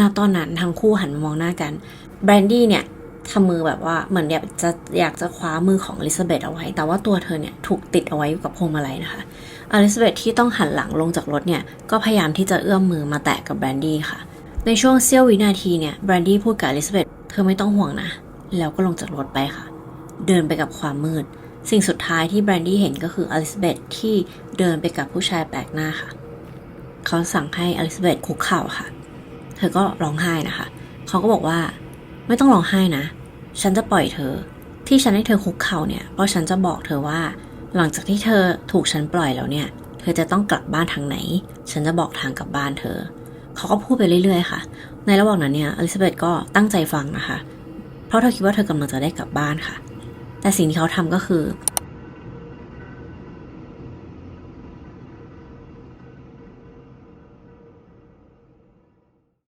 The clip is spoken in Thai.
ณตอนนั้นทั้งคู่หันมามองหน้ากัน แบรนดี้เนี่ยทำมือแบบว่าเหมือนแบบจะอยากจะคว้ามือของอลิซาเบธเอาไว้ แต่ว่าตัวเธอเนี่ยถูกติดเอาไว้กับพวงมาลัยนะคะอลิซาเบธที่ต้องหันหลังลงจากรถเนี่ยก็พยายามที่จะเอื้อมมือมาแตะกับแบรนดี้ค่ะ ในช่วงเสี้ยววินาทีเนี่ยแบรนดี้พูดกับอลิซาเบธเธอไม่ต้องห่วงนะ แล้วก็ลงจากรถไปค่ะ เดินไปกับความมืด สิ่งสุดท้ายที่แบรนดี้เห็นก็คืออลิซาเบธที่เดินไปกับผู้ชายแปลกหน้าค่ะ เขาสั่งให้อลิซาเบธคุกเข่าค่ะ เธอก็ร้องไห้นะคะ เขาก็บอกว่าไม่ต้องร้องไห้นะ ฉันจะปล่อยเธอ ที่ฉันให้เธอคุกเข่าเนี่ย เพราะฉันจะบอกเธอว่า หลังจากที่เธอถูกฉันปล่อยแล้วเนี่ย เธอจะต้องกลับบ้านทางไหน ฉันจะบอกทางกลับบ้านเธอ เขาก็พูดไปเรื่อยๆค่ะ ในระหว่างนั้นเนี่ยอลิซาเบธก็ตั้งใจฟังนะคะ เพราะเธอคิดว่าเธอกำลังจะได้กลับบ้านค่ะ แต่สิ่งที่เขาทำก็คือ